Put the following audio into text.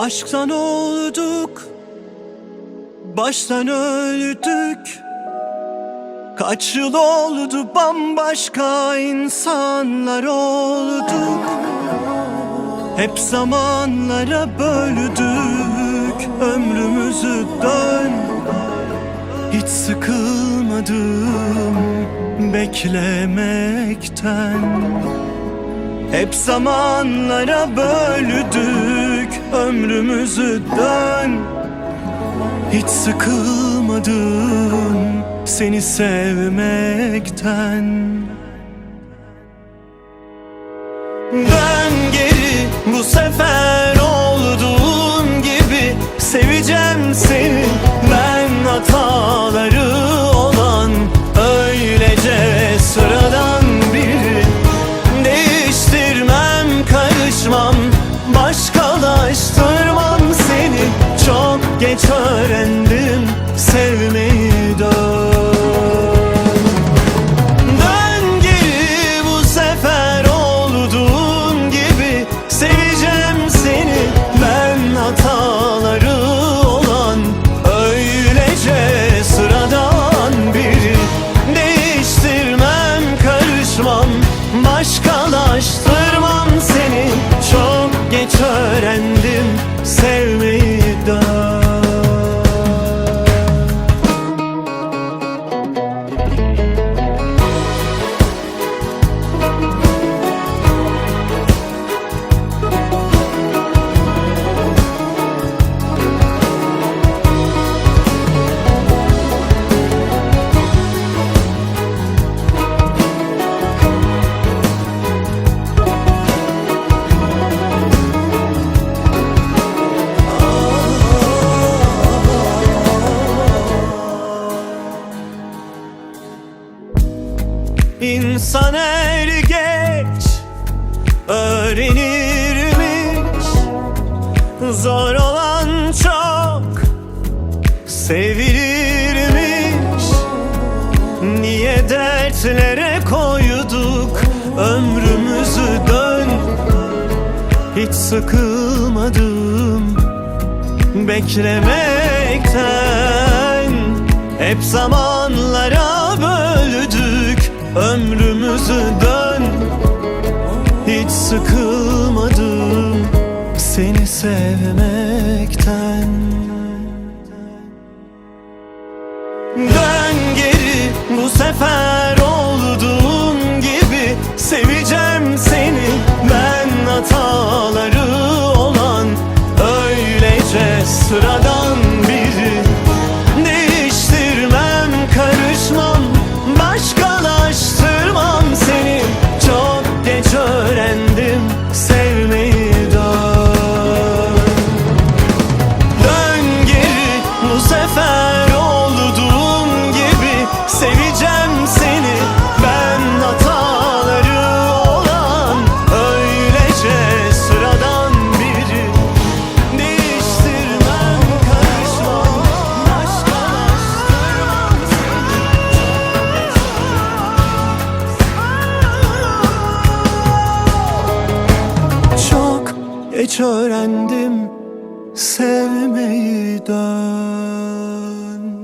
Aşktan olduk Baştan öldük. Kaç yıl oldu bambaşka insanlar olduk. Hep zamanlara böldük ömrümüzü dön. Hiç sıkılmadım beklemekten. Hep zamanlara böldük ömrümüzü dön. Hiç sıkılmadım seni sevmekten. Dön geri bu sefer Başkalaştırmam İnsan er geç öğrenirmiş. Zor olan çok sevilirmiş. Niye dertlere koyduk ömrümüzü dön? Hiç sıkılmadım beklemekten. Hep zamanlara dön. Hiç sıkılmadım seni sevmekten. Dön geri bu sefer geç öğrendim sevmeyi dön